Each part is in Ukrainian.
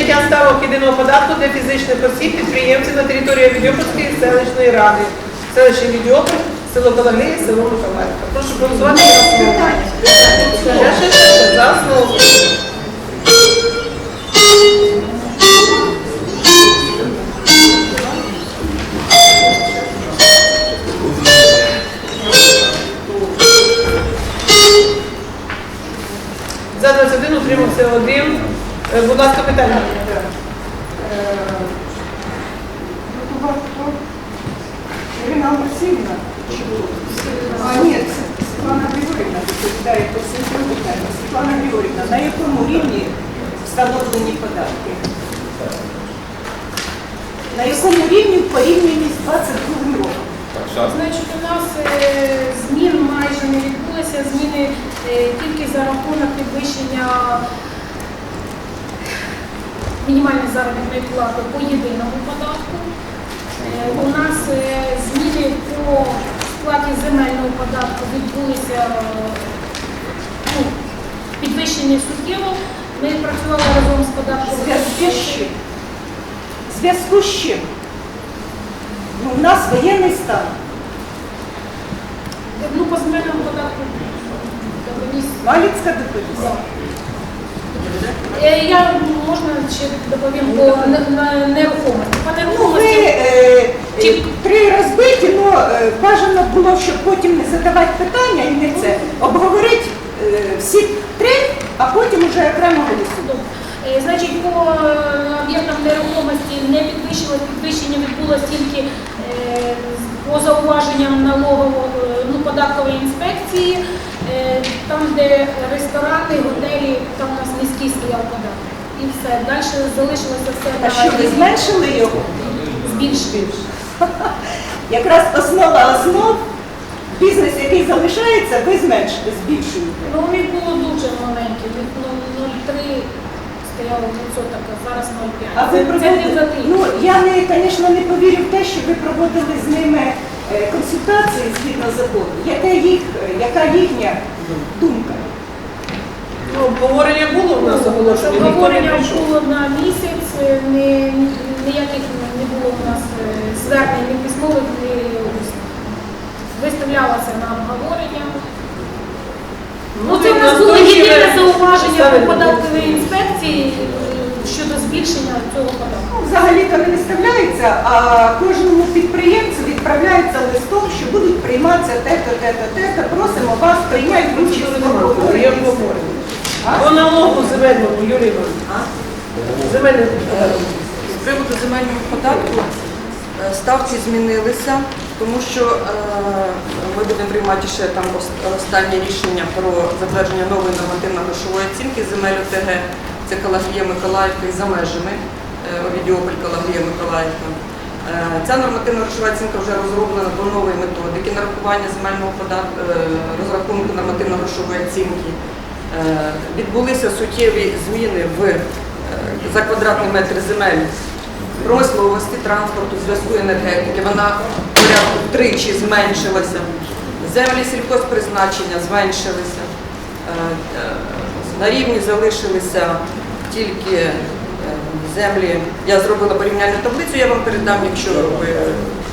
підняття ставок єдиного податку для фізичних осіб підприємців на території Відьопольської селищної ради. Селище Відьополь, село Калаглія, село Миколаївка. Прошу голосувати за основу. За 21 утримався один. Е, Будь ласка, питання. Ірина Олексіївна? А, ні, це Світлана Григорівна відповідає по цим питанням. Світлана Григорівна, на якому рівні встановлені податки? На якому рівні в порівнянні з 22 роком? Значить, у нас е, змін майже не відбулося, зміни е, тільки за рахунок підвищення мінімальної заробітної плати по єдиному податку. Е, У нас зміни по сплаті земельного податку відбулися ну, підвищені суттєво. Ми працювали разом з податком. В зв'язку з чим? Чим? Ну, у нас воєнний стан. Ну, по земельному податку. Галицька доповість. Е, Я можна ще доповім по нерухомості. По Ну, ви е, е, три розбиті, але бажано було, щоб потім не задавати питання і не це. Обговорити всі три, а потім вже окремо голосувати. Е, значить, по е, об'єктам нерухомості не підвищилось, підвищення відбулося тільки е, по зауваженням налогово е, ну, податкової інспекції. Там, де ресторани, готелі, там у нас низький стояв податок. І все. Далі залишилося все А що ви зменшили його? збільшення. Якраз основа основ, бізнес, який залишається, ви зменшили, збільшуєте. Ну, у них було дуже маленьке, від ну, 0,3 стояло відсоток, а зараз 0,5. А ви Це- Це не проводили? Ну я не, звісно, не повірю в те, що ви проводили з ними е, консультації згідно закону. Яка їх, е, яка їхня думка? Ну, обговорення було у нас оголошення, Обговорення було на місяць, е, ні- ніяких не було у нас звернень, ні письмових, ні усних. Виставлялося на обговорення. Ну, це і у нас було єдине зауваження по податковій інспекції е, щодо збільшення цього податку. Ну, взагалі-то не виставляється, а кожному підприємцю відправляється листом, що будуть прийматися те-то, те-то, те-то. Просимо вас прийняти участь в обговоренні. обговорення. По налогу земельному, Юрій Іванович. Земельному податку. З приводу земельного податку е, ставки змінилися, тому що е, ми будемо приймати ще там останнє рішення про затвердження нової нормативно-грошової оцінки земель ОТГ. Це Калагрія Миколаївка і за межами е, Овідіополь, Калагрія Миколаївка. Е, Ця нормативна грошова оцінка вже розроблена до нової методики нарахування земельного податку, е, розрахунку нормативно-грошової оцінки. Відбулися суттєві зміни в за квадратний метр земель промисловості, транспорту, зв'язку енергетики. Вона порядку втричі зменшилася. Землі сільхозпризначення зменшилися. Е, е, На рівні залишилися тільки е, землі. Я зробила порівняльну таблицю, я вам передам, якщо ви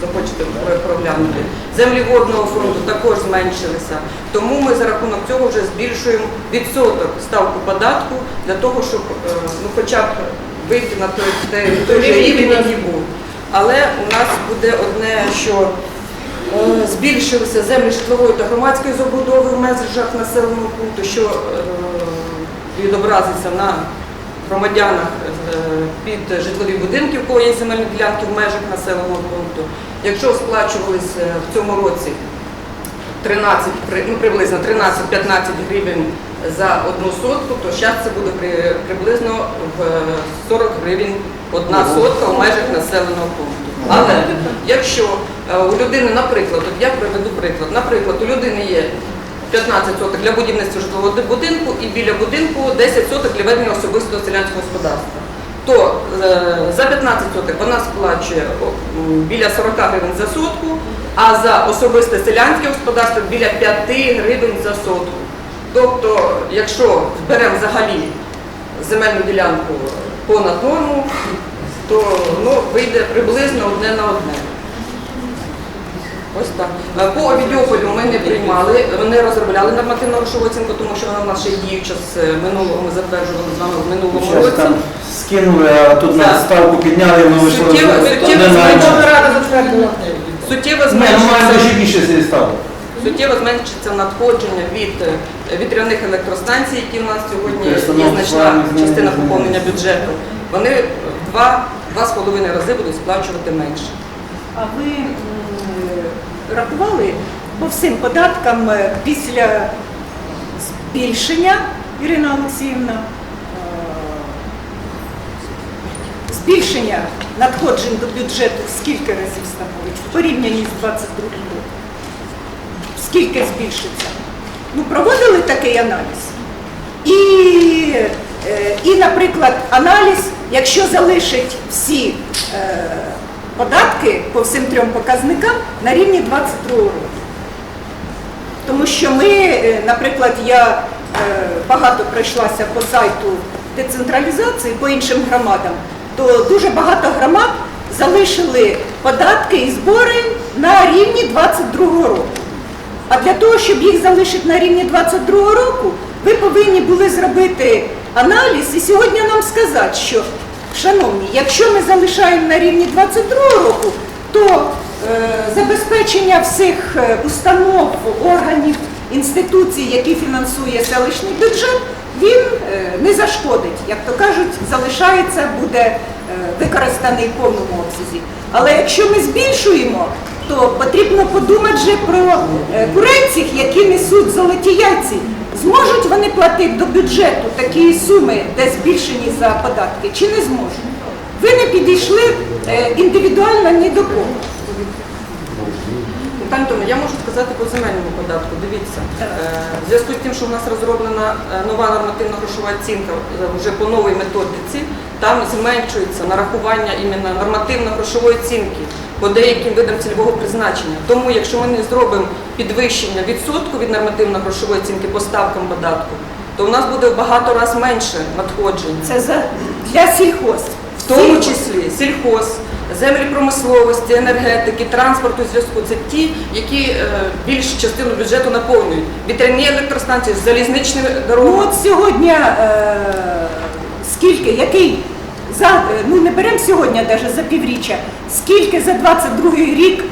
захочете проглянути. Землі водного фонду також зменшилися. Тому ми за рахунок цього вже збільшуємо відсоток ставку податку для того, щоб ну, хоча б вийти на той, той, той же рівень, який був. Але у нас буде одне, що е, збільшилися землі житлової та громадської забудови в межах населеного пункту, що е, відобразиться на громадянах е, під житлові будинки, у кого є земельні ділянки в межах населеного пункту. Якщо сплачувалися в цьому році 13, ну, приблизно 13-15 гривень за одну сотку, то зараз це буде при- приблизно в 40 гривень одна сотка в межах населеного пункту. Але якщо е, у людини, наприклад, от я приведу приклад, наприклад, у людини є 15 соток для будівництва житлового будинку і біля будинку 10 соток для ведення особистого селянського господарства. То е, за 15 соток вона сплачує біля 40 гривень за сотку, а за особисте селянське господарство біля 5 гривень за сотку. Тобто, якщо беремо взагалі земельну ділянку понад норму, то ну, вийде приблизно одне на одне. Ось так. По Овідіополю ми не приймали, вони розробляли нормативну грошову оцінку, тому що вона в нас ще діюча з е, минулого, ми затверджували з вами в минулому році. там скинули, а тут на Так. ставку підняли, ми вийшло Суттєво, не суттєво. Верховна Рада затвердила. Суттєво ну маємо зменшиться, ще більше ставки. суттєво зменшиться надходження від е, вітряних електростанцій, які в нас сьогодні є значна частина поповнення бюджету. Вони в два, з половиною рази будуть сплачувати менше. А ви рахували по всім податкам е, після збільшення, Ірина Олексіївна, е, збільшення надходжень до бюджету скільки разів становить в порівнянні з 22 роком? Скільки збільшиться? Ну, проводили такий аналіз. І, е, і, наприклад, аналіз, якщо залишить всі е, податки по всім трьом показникам на рівні 22 року. Тому що ми, е, наприклад, я багато пройшлася по сайту децентралізації по іншим громадам, то дуже багато громад залишили податки і збори на рівні 22 року. А для того, щоб їх залишити на рівні 22 року, ви повинні були зробити аналіз і сьогодні нам сказати, що, шановні, якщо ми залишаємо на рівні 22 року, то е, забезпечення всіх е, установ, органів, інституцій, які фінансує селищний бюджет, він е, не зашкодить, як то кажуть, залишається, буде е, використаний в повному обсязі. Але якщо ми збільшуємо, то потрібно подумати вже про е, куренців, які несуть золоті яйці. Зможуть вони платити до бюджету такі суми, де збільшені за податки, чи не зможуть? Ви не підійшли е, індивідуально ні до кого. Пане я можу сказати по земельному податку. Дивіться, е, в зв'язку з тим, що в нас розроблена нова нормативна грошова оцінка вже по новій методиці, там зменшується нарахування іменно нормативно-грошової оцінки по деяким видам цільового призначення. Тому, якщо ми не зробимо підвищення відсотку від нормативно-грошової оцінки по ставкам податку, то у нас буде в багато раз менше надходжень. Це за, для сільхоз. В тому числі сільхоз, землі промисловості, енергетики, транспорту, зв'язку це ті, які е, більшу частину бюджету наповнюють. Вітряні електростанції, залізничні Ну от сьогодні е, скільки, який за ну не беремо сьогодні навіть за півріччя, скільки за 22 рік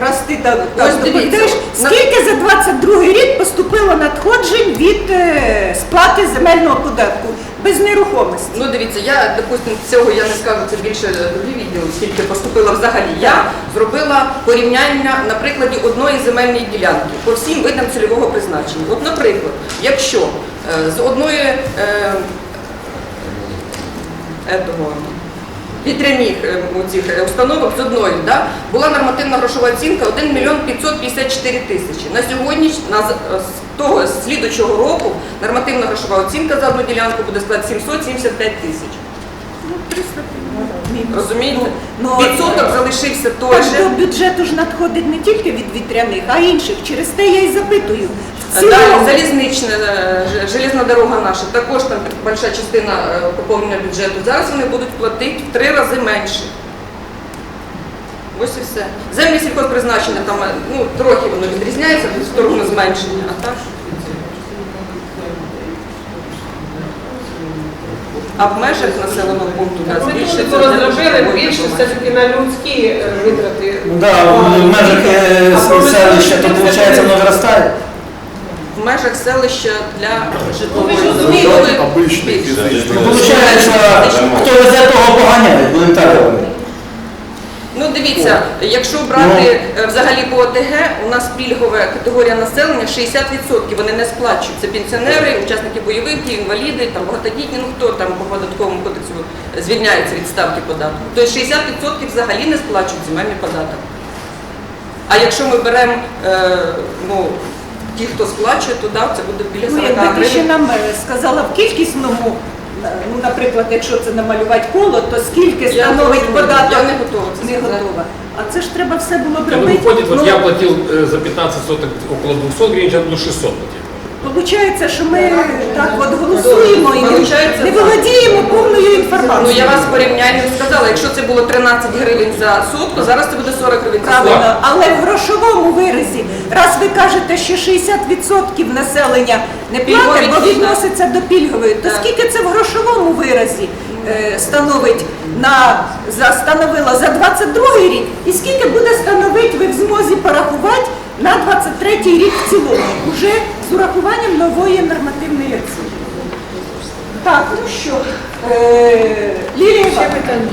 раз ти так, так Ось дивіться, доповідаєш, на- скільки за 22 рік поступило надходжень від е, сплати земельного податку без нерухомості? Ну дивіться, я допустим цього я не скажу, це більше другі відео, скільки поступило взагалі. Я зробила порівняння на прикладі одної земельної ділянки по всім видам цільового призначення. От, наприклад, якщо е, з одної е, етого, вітряних цих е, установок з одної да, була нормативна грошова оцінка 1 мільйон 554 тисячі. На сьогодні, на, з е, того слідучого року, нормативна грошова оцінка за одну ділянку буде складати 775 тисяч. Ну, 300 мінус. Розумієте? Ну, Відсоток залишився той Так же. до бюджету ж надходить не тільки від вітряних, а й інших. Через те я й запитую. В Далі залізнична е, железна дорога наша, також там більша частина е, поповнення бюджету. Зараз вони будуть платити в три рази менше. Ось і все. Землі сільхозпризначення там е, ну, трохи воно відрізняється в сторону зменшення, а так. А в межах населеного пункту да, збільшиться. Ми розробили більше все-таки на людські е, витрати. Ну да, в межах е, селища, то виходить воно зростає. В межах селища для житлової Ну, ви ж розумієте, забудови більше. Виходить, хто везе, того поганяє, будемо так говорити. Ну дивіться, якщо брати е, взагалі по ОТГ, у нас пільгова категорія населення 60% вони не сплачують. Це пенсіонери, учасники бойових дій, інваліди, там багатодітні, ну хто там по податковому кодексу звільняється від ставки податку. Тобто 60% взагалі не сплачують земельний податок. А якщо ми беремо е, ну, ті, хто сплачує, то да, це буде біля Ну, 40 якби ти ще гривень. нам е, сказала в кількісному, ну, наприклад, якщо це намалювати коло, то скільки становить податок? я не готова це Не сказати. готова. А це ж треба все було б Ну, робити. выходит, вот Ну, я платил э, за 15 соток около 200 гривен, сейчас буду 600 платить. Получається, що ми так. от голосуємо і не володіємо повною Ну інформацією. я вас порівнянню сказала, якщо це було 13 гривень за сутку, зараз це буде 40 гривень за сутку. Правильно, але в грошовому виразі, раз ви кажете, що 60% населення не платить, бо відноситься до пільгової, то скільки це в грошовому виразі е, становить на за становила за 22 рік, і скільки буде становити ви в змозі порахувати на 23 рік в цілому, уже з урахуванням нової нормативної оцінки. Так, ну що, е, Лілія Ще Іванівна,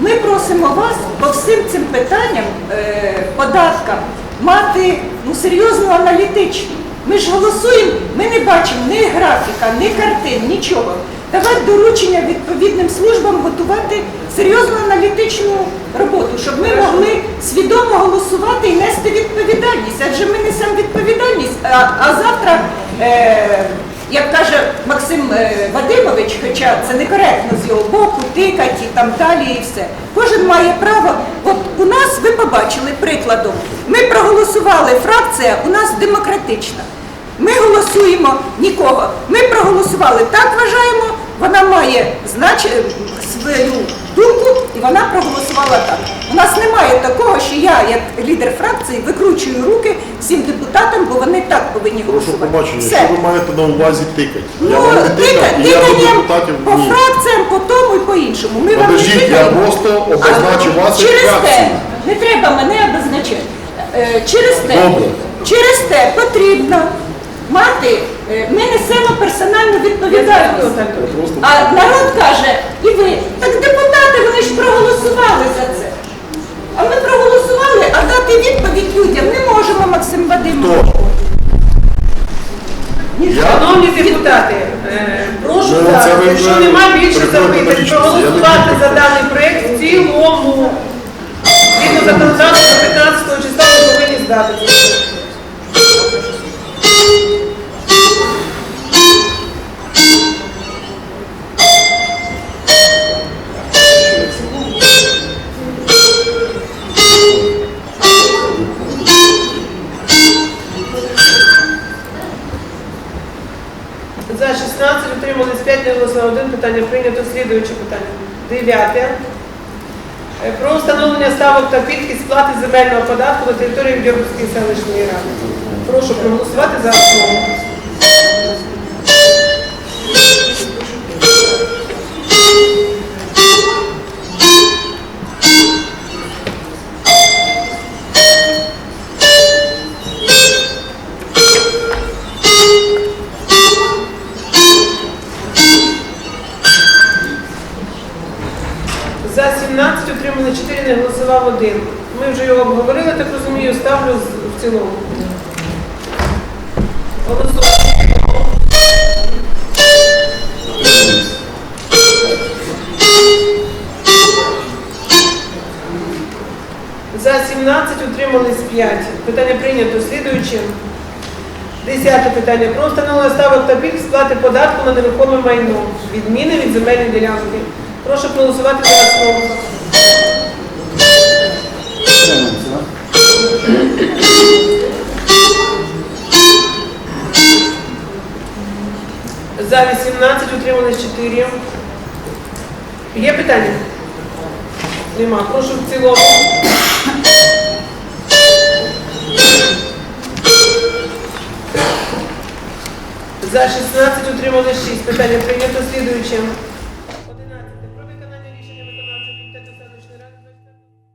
ми просимо вас по всім цим питанням, е, податкам, мати ну, серйозну аналітичну. Ми ж голосуємо, ми не бачимо ні графіка, ні картин, нічого. Давати доручення відповідним службам готувати серйозну аналітичну роботу, щоб ми могли свідомо голосувати і нести відповідальність. Адже ми несемо відповідальність, а, а завтра. Е, як каже Максим е, Вадимович, хоча це некоректно з його боку, тикать і там далі і все. Кожен має право. От у нас ви побачили прикладом. Ми проголосували, фракція у нас демократична. Ми голосуємо нікого. Ми проголосували так, вважаємо. Вона має знач... свою думку і вона проголосувала так. У нас немає такого, що я, як лідер фракції, викручую руки всім депутатам, бо вони так повинні Прошу голосувати. побачення, Все. що ви маєте на увазі тикати? Ну, вам не тика- і я до тиканням депутатів по ні. фракціям, по тому і по іншому. Ми вам не Подождіть, я тикаємо. просто обозначив А, вас як Через те, фракцію. не треба мене обозначати. Е, Через те, Добре. через те потрібно мати, ми несемо персональну відповідальність. А народ каже, і ви, так депутати, вони ж проголосували за це. А ми проголосували, а дати відповідь людям не можемо, Максим Вадимович. Шановні депутати, е, прошу Ну, зараз, якщо немає більше запитань, проголосувати за даний проєкт в цілому. Згідно законодавства 15 числа ми повинні здати. Питання прийнято. Слідуюче питання. Дев'яте. Е, Про встановлення ставок та пільг сплати земельного податку на території Відьорбської селищної ради. Прошу проголосувати за основу. Питання. Про встановлення ставок та пільг сплати податку на нерухоме майно. Відміни від земельної ділянки. Прошу проголосувати за основу. За 18 утримались 4. Є питання? Нема. Прошу в цілому. За 16 утримали 6. Питання прийнято слідуючим.